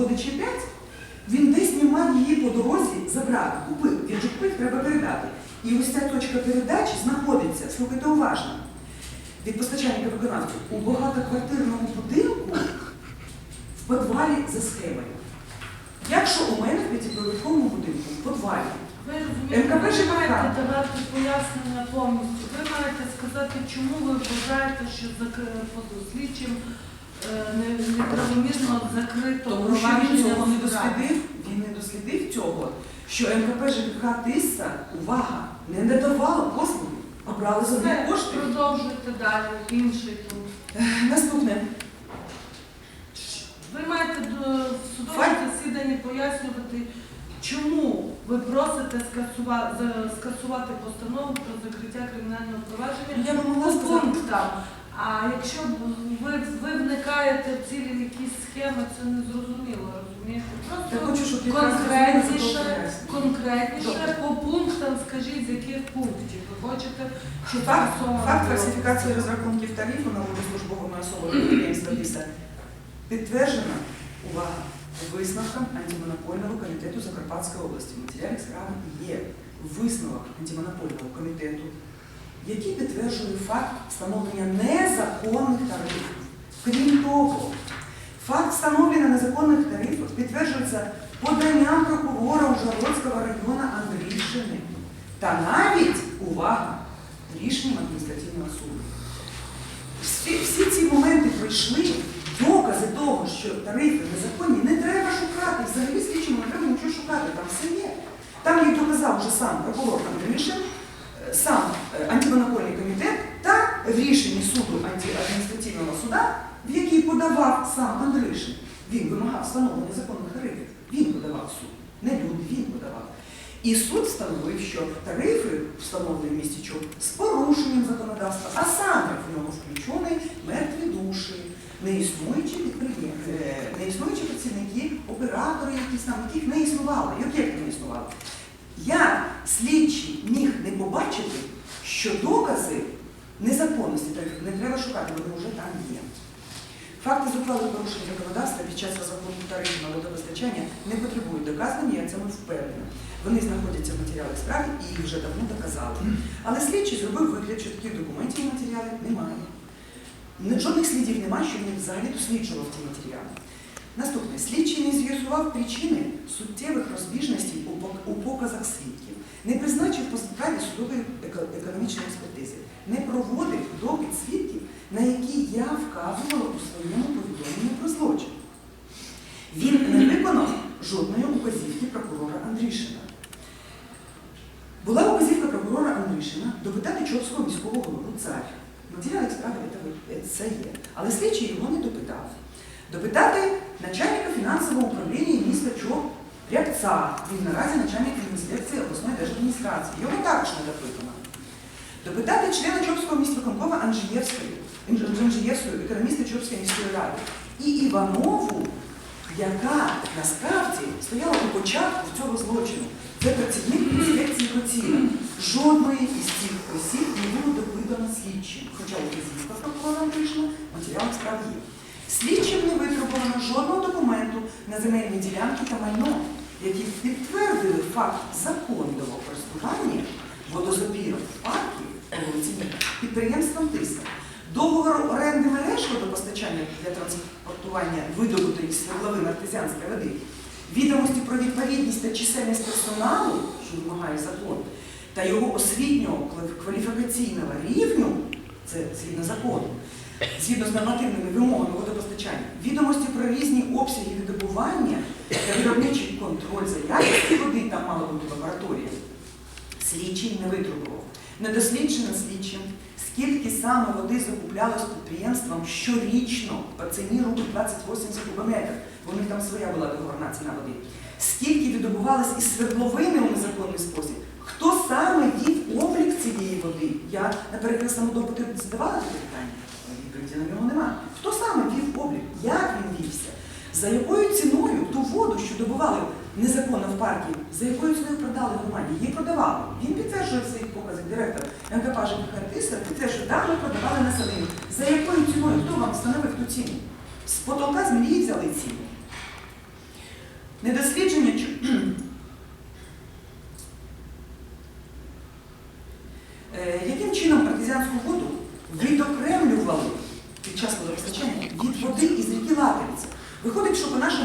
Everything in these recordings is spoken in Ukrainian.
виходить ще 5, він десь не мав її по дорозі забрати, купив. Він же купив, треба передати. І ось ця точка передачі знаходиться, слухайте уважно, від постачальника виконавців у багатоквартирному будинку в підвалі за схемою. Якщо у мене в п'ятиповерховому будинку в підвалі Ви розумієте, МКП ви маєте давати пояснення повністю. Ви маєте сказати, чому ви вважаєте, що слідчим е, не- неправомірно закрито Тому що він провадження цього не дослідив, він не дослідив цього, що МКП ЖКХ Тиса, увага, не надавала послуги, а брали за них кошти. продовжуйте далі, інший пункт. Наступне. Ви маєте до- в судовому Факт. засіданні пояснювати, чому ви просите скасувати, скасувати постанову про закриття кримінального провадження Я би могла по сказати, пунктам. А якщо ви, ви вникаєте в цілі якісь схеми, це не зрозуміло, розумієте? я хочу, щоб конкретніше, конкретніше по пунктам скажіть, з яких пунктів ви хочете, щоб Факт, факт було. фальсифікації розрахунків тарифу на воду службовими особами підприємства Тиса підтверджена, увага, висновком антимонопольного комітету Закарпатської області. Матеріалі справи є висновок антимонопольного комітету, який підтверджує факт встановлення незаконних тарифів. Крім того, факт встановлення незаконних тарифів підтверджується поданням прокурора Ужгородського району Андрійшини та навіть, увага, рішенням адміністративного суду. Всі, всі ці моменти пройшли, докази того, що тарифи незаконні, не треба шукати. Взагалі слідчому не треба нічого шукати, там все є. Там їх доказав вже сам прокурор Андрішин, е, сам е, антимонопольний комітет та в рішенні суду антиадміністративного суда, в який подавав сам Андришин. Він вимагав встановлення законних тарифів. Він подавав суд. Не люди, він подавав. І суд встановив, що тарифи встановлені в місті з порушенням законодавства, а саме в нього включені мертві душі, неіснуючі підприємці, е, неіснуючі працівники, оператори, якісь там, яких не існувало, і об'єкти не існували. Я слідчий міг не побачити, що докази незаконності тарифів не треба шукати, вони вже там є. Факти зухвалого порушення законодавства під час розрахунку тарифів на водопостачання не потребують доказання, я цьому впевнена. Вони знаходяться в матеріалах справи і їх вже давно доказали. Але слідчий зробив вигляд, що таких документів в матеріалі немає. Жодних слідів немає, що він взагалі досліджував ті матеріали. Наступне, слідчий не з'ясував причини суттєвих розбіжностей у показах свідків, не призначив по справі судової економічної експертизи, не проводив допит свідків, на які я вказувала у своєму повідомленні про злочин. Він не виконав жодної указівки прокурора Андрішина. Була указівка прокурора Андрішина допитати Чопського міського голову цар. В матеріалах справи це- є. Але слідчий його не допитав. Допитати начальника фінансового управління міста Чоп Рябця. Він наразі начальник інспекції обласної держадміністрації. Його також не допитано. Допитати члена Чопського міськвиконкома Анжієвської, Інж- Анжієвської, економіста Чопської міської ради. І Іванову, яка насправді стояла у початку цього злочину. Це працівник інспекції Коціна. Жодної із цих осіб не було допитано слідчим, хоча указівка прокурора Андрішина в матеріалах справ є. Слідчим не витребувано жодного документу на земельні ділянки та майно, які підтвердили факт законного користування водозапіром в парку підприємством Тиса. Договор оренди мереж водопостачання для транспортування видобутої свердловин артезіанської води, відомості про відповідність та чисельність персоналу, що вимагає закон, та його освітнього кваліфікаційного рівню, це згідно закону, згідно з нормативними вимогами водопостачання, відомості про різні обсяги видобування та виробничий контроль за якістю води, там мала бути лабораторія, слідчий не витребував. Не досліджено слідчим, скільки саме води закуплялось підприємством щорічно по ціні рубль 20-80 кубометрів, бо у них там своя була договорна ціна води. Скільки видобувалось із свердловини у незаконний спосіб? Хто саме вів облік цієї води? Я на перехресному допиту задавала таке питання. Відповіді на нього немає. Хто саме вів облік? Як він вівся? За якою ціною ту воду, що добували незаконно в парку, за якою ціною продали громаді? Її продавали. Він підтверджує в своїх показах директор НКП ЖКХ Тиса, підтверджує, так, ми продавали населенню. За якою ціною? Хто вам встановив ту ціну? З потолка з мрії взяли ціну. Недослідження Е, яким чином артезіанську воду відокремлювали під час водопостачання від води із ріки Латериця? Виходить, що по ж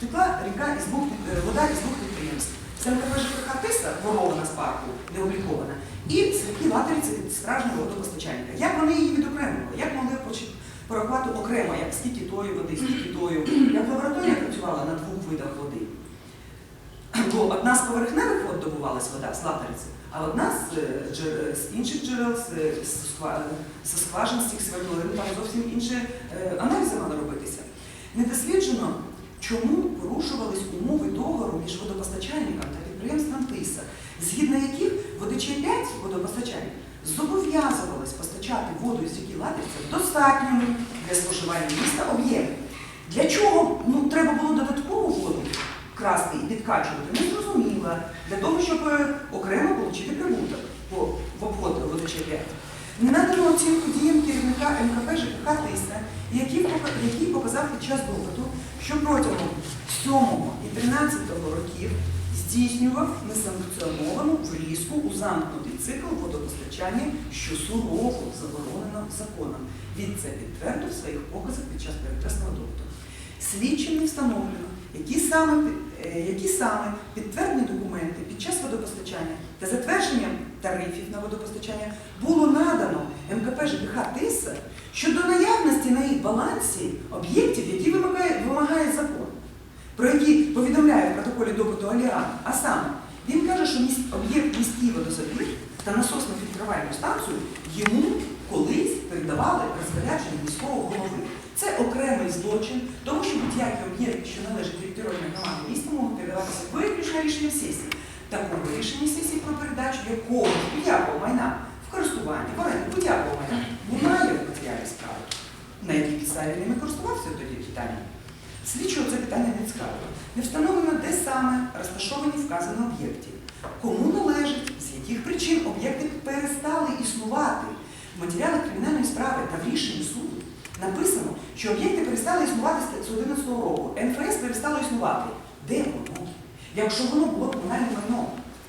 текла ріка із двох е, вода із двох підприємств. Це МКП ЖКХ Тиса, ворована з парку, не облікована, і Латериця від справжнього водопостачальника. Як вони її відокремлювали? Як могли порахувати окремо, як скільки тої води, скільки тої, як лабораторія працювала на двох видах води? Бо одна з поверхневих вод добувалась вода з латериці, а одна з, е, джер- з інших джерел, з, е, скважин, з цих сверлин, там зовсім інші е, аналізи мали робитися. Не досліджено, чому порушувались умови договору між водопостачальником та підприємством ТИСА, згідно яких водичай 5 водопостачальник зобов'язувалось постачати воду із ріки Латриця в достатньому для споживання міста об'єму. Для чого ну, треба було додаткову воду красти і підкачувати, не зрозуміло, для того, щоб е, окремо отримати прибуток в обходу водичай 5 надано оцінку діям керівника МКП ЖКХ Тиса, який, показав під час допиту, що протягом 7 і 13 років здійснював несанкціоновану врізку у замкнутий цикл водопостачання, що сурово заборонено законом. Він це підтвердив своїх показах під час перехресного допиту. Слідчим не встановлено, які саме, е, які саме підтверджені документи під час водопостачання та затвердженням тарифів на водопостачання було надано МКП ЖКХ ТИСа щодо наявності на їх балансі об'єктів, які вимагає, вимагає закон, про які повідомляє в протоколі допиту Аліан. А саме, він каже, що об'єкт міський водозабір та насосну фільтрувальну станцію йому колись передавали розпорядження міського голови. Це окремий злочин, тому що будь-який об'єкт, що належить територіальній громаді міста, може передаватися виключно рішенням сесії. Такого рішення сесії про передачу якого будь-якого майна в користуванні, в оренду будь-якого майна немає в матеріалі справи. На якій підставі ними користувався тоді питання? Слідчого це питання не цікавило. Не встановлено, де саме розташовані вказані об'єкти, кому належить, з яких причин об'єкти перестали існувати. В матеріалах кримінальної справи та в рішенні суду написано, що об'єкти перестали існувати з 2011 року. НФС перестало існувати. Де воно? Якщо воно було комунальним майном,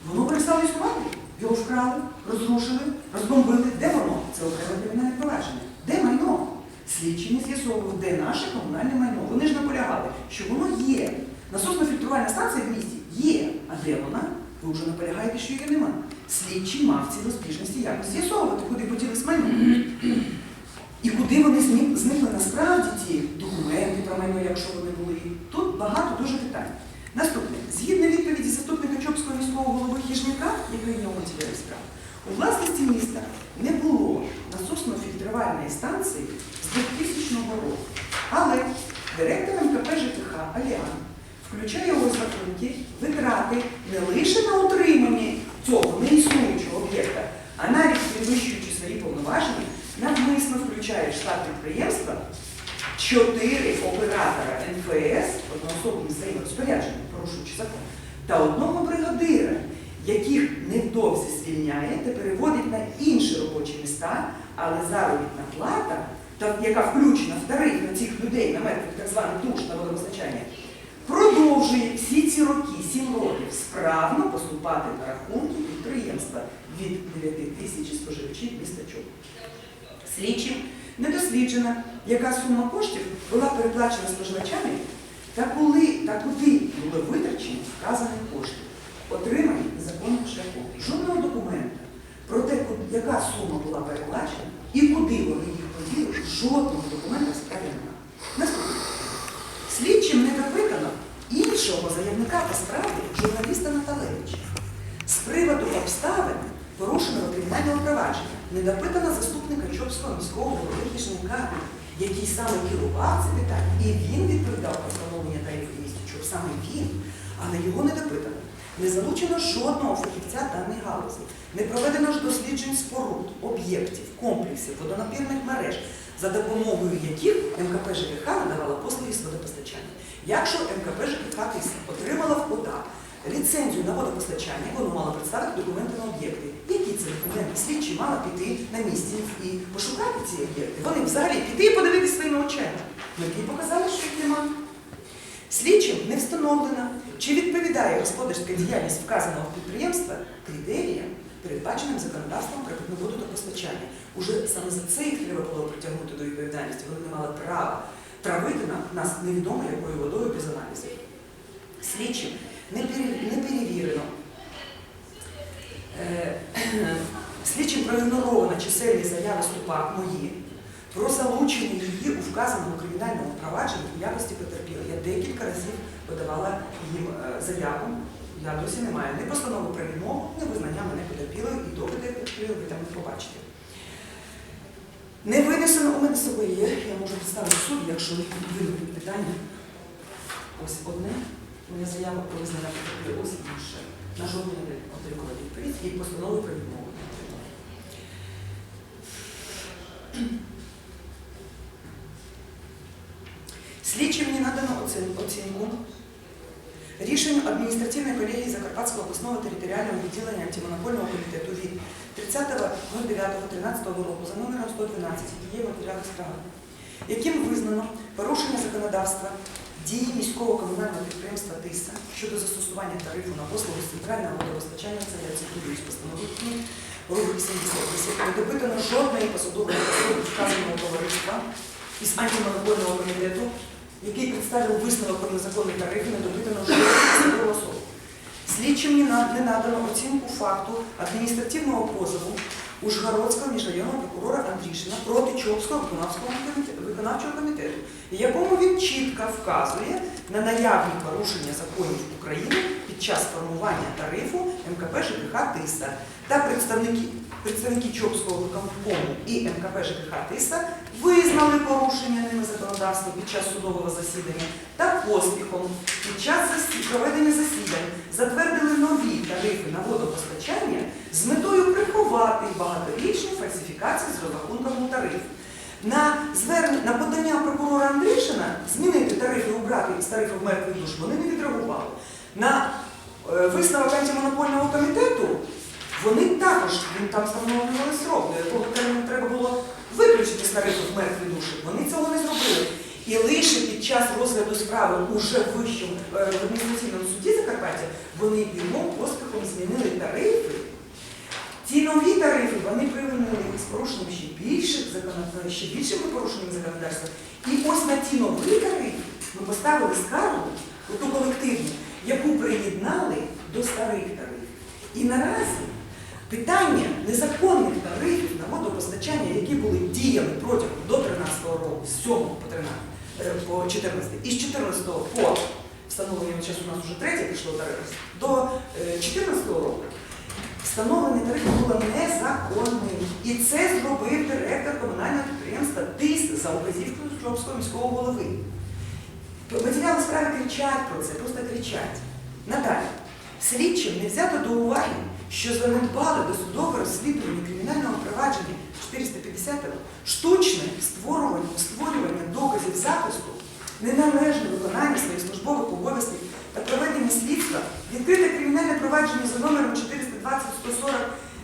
воно перестало існувати? Його вкрали, розрушили, розбомбили. Де воно? Це окреме кримінальне провадження. Де майно? Слідчі не з'ясовував, де наше комунальне майно. Вони ж наполягали, що воно є. Насосно-фільтрувальна станція в місті є. А де вона? Ви вже наполягаєте, що її нема. Слідчий мав ці розбіжності якось з'ясовувати, куди поділись майно. І куди вони зникли насправді ті документи про майно, якщо вони були. Тут багато дуже питань. Наступне, згідно відповіді заступника Чопського міського голови Хіжняка, який нього матеріалі справ, у власності міста не було насосно-фільтрувальної станції з 2000 року. Але директор МКП ЖКХ Аліан включає у розрахунки витрати не лише на утримання цього неіснуючого об'єкта, а навіть підвищуючи свої повноваження, навмисно включає в штат підприємства чотири оператора НФС, одноособним своїм розпорядженням, порушуючи закон, та одного бригадира, яких невдовзі звільняє та переводить на інші робочі міста, але заробітна плата, та, яка включена в тариф на цих людей, на метрів так званих душ на водопостачання, продовжує всі ці роки, сім років, справно поступати на рахунки підприємства від 9 тисяч споживачів міста Чоп. Слідчим не досліджено, яка сума коштів була переплачена споживачами та коли та куди були витрачені вказані кошти, отримані законним шляхом. Жодного документа про те, яка сума була переплачена і куди вони їх поділи, жодного документа справі немає. Наступне. Слідчим не допитано іншого заявника по справі журналіста Наталевича. З приводу обставин порушеного кримінального провадження не допитано заступника Чопського міського голови Хіжника, який саме керував це питання, і він відповідав про встановлення місті Чоп, саме він, але його не допитано. Не залучено жодного фахівця даної галузі, не проведено ж досліджень споруд, об'єктів, комплексів, водонапірних мереж, за допомогою яких МКП ЖКХ надавала послуги з водопостачання. Якщо МКП ЖКХ отримала в ОДА ліцензію на водопостачання, воно мало представити документи на об'єкти. Які це документи? Слідчі мали піти на місці і пошукати ці об'єкти. Вони взагалі піти і подивитися своїми очима. Ми їй показали, що їх немає. Слідчим не встановлено, чи відповідає господарська діяльність вказаного підприємства критеріям, передбаченим законодавством про питну воду та постачання. Уже саме за це їх треба було притягнути до відповідальності. Вони не мали права травити на- нас невідомо якою водою без аналізів. Слідчим не перевірено. Е, Слідчим проігноровано чисельні заяви ступак мої про залучення її у вказаному кримінальному провадженні в якості потерпілої. Я декілька разів подавала їм е, заяву. Я досі не маю ні постанови про відмову, ні визнання мене потерпілою і доводи ви там побачите. Не винесено у мене собою є, я можу представити суд, якщо виникнуть питання. Ось одне, мене заява про визнання потерпілої, ось. На жодну не отримала відповідь і постанови про відмову не отримала. Не надано оцінку рішенню адміністративної колегії Закарпатського обласного територіального відділення антимонопольного комітету від 30.09.13 року за номером 112, який є в матеріалах справи, яким визнано порушення законодавства дії міського комунального підприємства ТИСА щодо застосування тарифу на послуги центрального водопостачання, це я цитую з постанови КМІ, року 80 не допитано жодної посадової особи вказаного товариства із антимонопольного комітету, який представив висновок про незаконний тариф, не допитано жодної посадової особи. Слідчим не надано оцінку факту адміністративного позову Ужгородського міжрайонного прокурора Андрішина проти Чопського комітету, виконавчого комітету, якому він чітко вказує на наявні порушення законів України час формування тарифу МКП ЖКХ ТИСА та представники, представники Чопського виконкому і МКП ЖКХ ТИСА визнали порушення ними законодавства під час судового засідання та поспіхом під час проведення засідань затвердили нові тарифи на водопостачання з метою приховати багаторічні фальсифікації з розрахунком тариф. На звернення на подання прокурора Андрішина змінити тарифи убрати з тарифів мертвих душ вони не відреагували. На висновок антимонопольного комітету вони також він там встановлювали срок, до якого терміну треба було виключити з тарифів мертві душі. Вони цього не зробили. І лише під час розгляду справи уже в вищому е, в адміністративному суді Закарпаття вони бігом поспіхом змінили тарифи. Ці нові тарифи вони привинили з порушенням ще законодавств, ще більшими порушеннями законодавства. І ось на ті нові тарифи ми поставили скаргу, оту колективну, яку приєднали до старих тарифів. І наразі питання незаконних тарифів на водопостачання, які були діями протягом до 13 року, з 7 по 13, е, по 14, і з 14 по встановлення зараз у нас вже третє пішло тариф, до е, 14 року встановлення тарифу було незаконним. І це зробив директор комунального підприємства ТИС за указівкою Жовського міського голови. Матеріали справи кричать про це, просто кричать. Надалі. Слідчим не взято до уваги, що занедбали до судового розслідування кримінального провадження 450-го штучне створювання, створювання доказів захисту, неналежне виконання своїх службових обов'язків та проведення слідства, відкрите кримінальне провадження за номером 420 140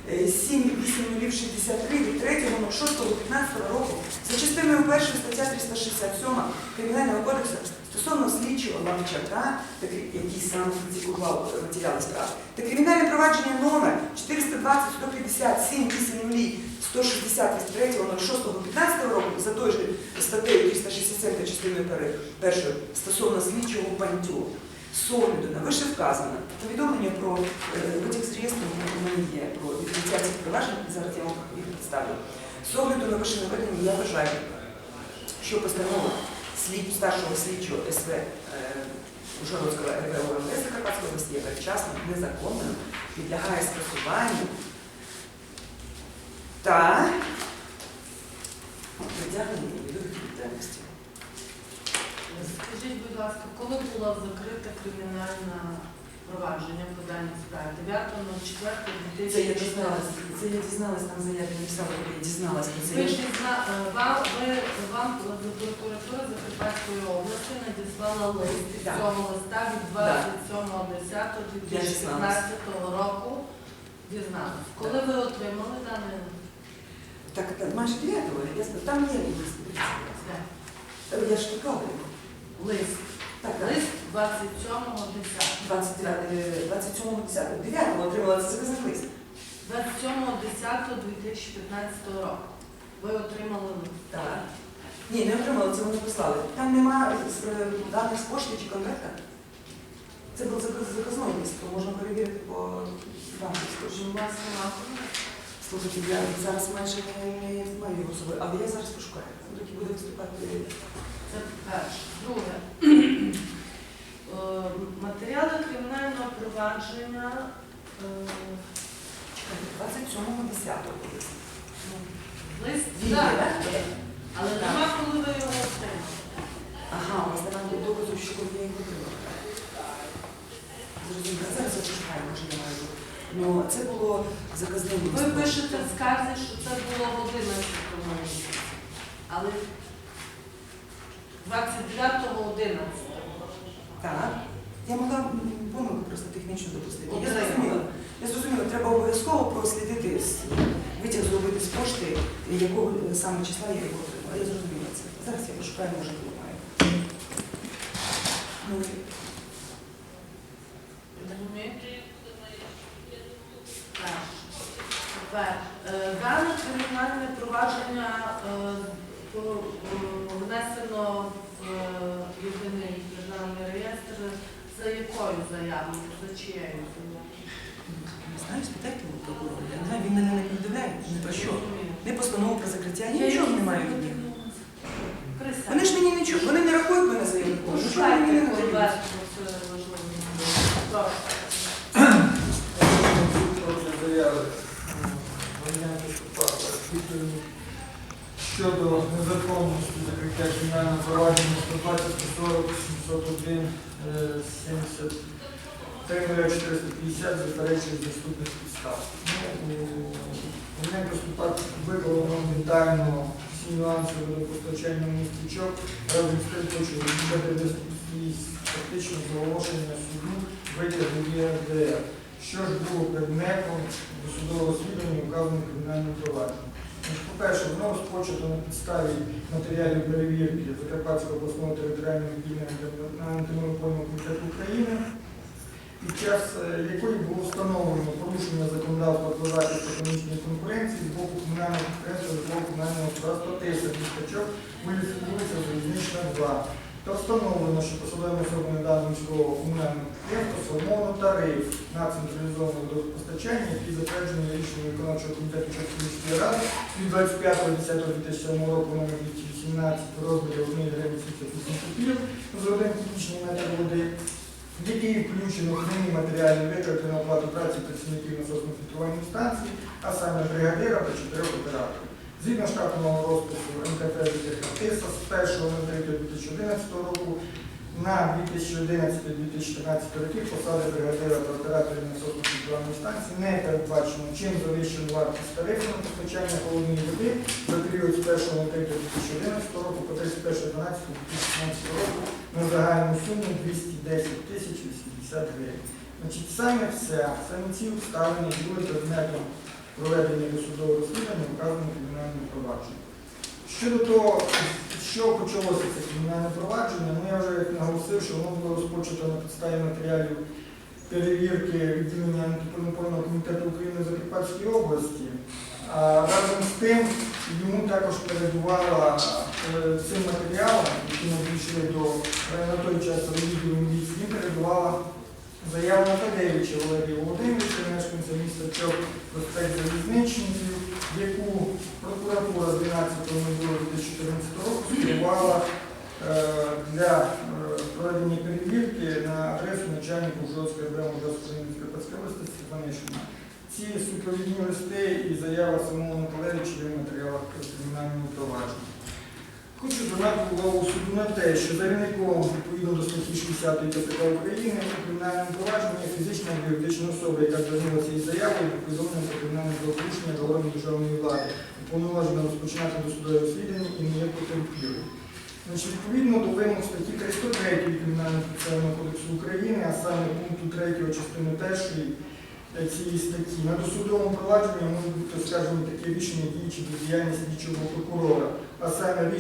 78063 від 3.06.15 року за частиною 1 стаття 367 Кримінального кодексу стосовно слідчого Ланчака, який сам фальсифікував матеріали справи, та кримінальне провадження номер 420 150 780 160 від 3.06.15 року за той же статтею 367 та частиною першої стосовно слідчого пантю. З огляду на вище вказане повідомлення про е, витік з реєстру у мене є про відкриття цих проваджень, зараз я вам їх представлю. З огляду на вище наведення я вважаю, що постанова слід, старшого слідчого СВ е, Ужгородського РВ ОМВС Закарпатської області є передчасним, незаконним, підлягає скасуванню та притягненню. Скажіть, будь ласка, коли було закрите кримінальне провадження по даній справі? 9.04.2014 Це я дізналась, це я дізналась, там заяві написала, коли я дізналась про це. Ви Я ж ж- дізна- е, вам, ви, вам Закарпатської області надіслала лист Так. цього листа від Да. 27.10.2015 року. Дізналась. Коли ви отримали дане Так, так, майже 9-го, я сказала, там є лист. Я ж шукала його. Лист. Так. Лист 27.10. 29, 27 10 9 отримала це заказний лист. 27.10.2015 року. Ви отримали лист. Так. Ні, не отримала, це вони послали. Там нема е, даних з пошти чи конверта. Це був заказ- заказний лист, то можна перевірити по банківську. Тож у вас нема конверта? Слухайте, я зараз майже не, маю його з собою, але я зараз пошукаю. Тоді буде виступати. Це перше. Друге. Е, Матеріали кримінального провадження. е, 27-го 10-го. Ну, Лист, Є, так, так? але нема, коли ви його отримали. Ага, у вас немає доказу, що коли я їх отримала. Зрозуміло, зараз я пошукаю, може немає. Ну, це було заказним Ви пишете в скарзі, що це було 11 місяці. Але 29.11. Так. Я могла помилку просто технічно допустити. Я зрозуміла. Я зрозуміла, треба обов'язково прослідити витяг зробити з пошти, якого саме числа я його отримала. Я зрозуміла це. Зараз я пошукаю, може немає. заяву, за чиєю? Не знаю, спитайте його він мене не повідомляє ні про що. Не постанову про закриття, нічого не маю від них. Вони ж мені нічого, вони не рахують мене заявником. Ну, що мені не. Щодо незаконності закриття кримінального провадження 120, 140, 701, 70. 30450 заперечує доступних підстав. Мене поступати викликало нам детально всі нюанси водопостачання містечок, разом з тим хочу відбувати фактично заголошення суду витягує ДР, що ж було предметом до судового розслідування указаного кримінального провадження. По-перше, воно розпочато на підставі матеріалів перевірки Закарпатського обласного територіального відділення на антимонопольного комітету України під час е, якої було встановлено порушення законодавства про захист економічної конкуренції з боку комунального підприємства з боку комунального господарства ТЕСА містечок вулиця Залізнична 2. Та встановлено, що посадовими особами даного міського комунального підприємства сформовано тариф на централізоване водопостачання, який затверджений рішенням виконавчого комітету міської ради від 25.10.2007 року номер 218 в розмірі 1 гривень 78 копійок за один кубічний метр води, який включено зміни матеріальні витрати на оплату праці працівників насосно-фільтрувальної станції, а саме бригадира та чотирьох операторів. Згідно штатного розпису МКТ ТИСа з 1.03.2011 року на 2011-2014 роки посади бригадира та операторів насосно-фільтрувальної станції не передбачено, чим завищено вартість тарифу на постачання холодної води за період з 1.03.2011 року по 31.12.2016 року на загальну суму 210 тисяч 80 гривень. Значить, саме все, саме ці обставини були предметом проведення досудового розслідування вказаному кримінальному провадженні. Щодо того, що почалося це кримінальне провадження, ну я вже як наголосив, що воно було розпочато на підставі матеріалів перевірки відділення антимонопольного комітету України в області. А разом з тим йому також передувала е, цим матеріалом, які надійшли до е, на той час відділу міліції, передувала Заява Наталевича Валерія Володимировича, мешканця міста Чоп, проспект Залізничників, яку прокуратура з 12.02.2014 року скерувала е, для е, проведення перевірки на адресу начальника Ужгородської ОБМ Ужгородської області Степанишина. Ці супровідні листи і заява самого Наталевича є в матеріалах кримінального провадження. Хочу звернути увагу суду на те, що заявником відповідно до статті 60 КПК України у кримінальному провадженні фізична або юридична особа, яка звернулася із заявою повідомлення про кримінальне правопорушення до органів державної влади, уповноважена розпочинати досудове розслідування і не є потерпілою. Значить, відповідно до вимог статті 303 Кримінального процесуального кодексу України, а саме пункту 3 частини 1 цієї статті, на досудовому провадженні може бути скажімо, таке рішення діючи бездіяльність слідчого прокурора, а саме рішення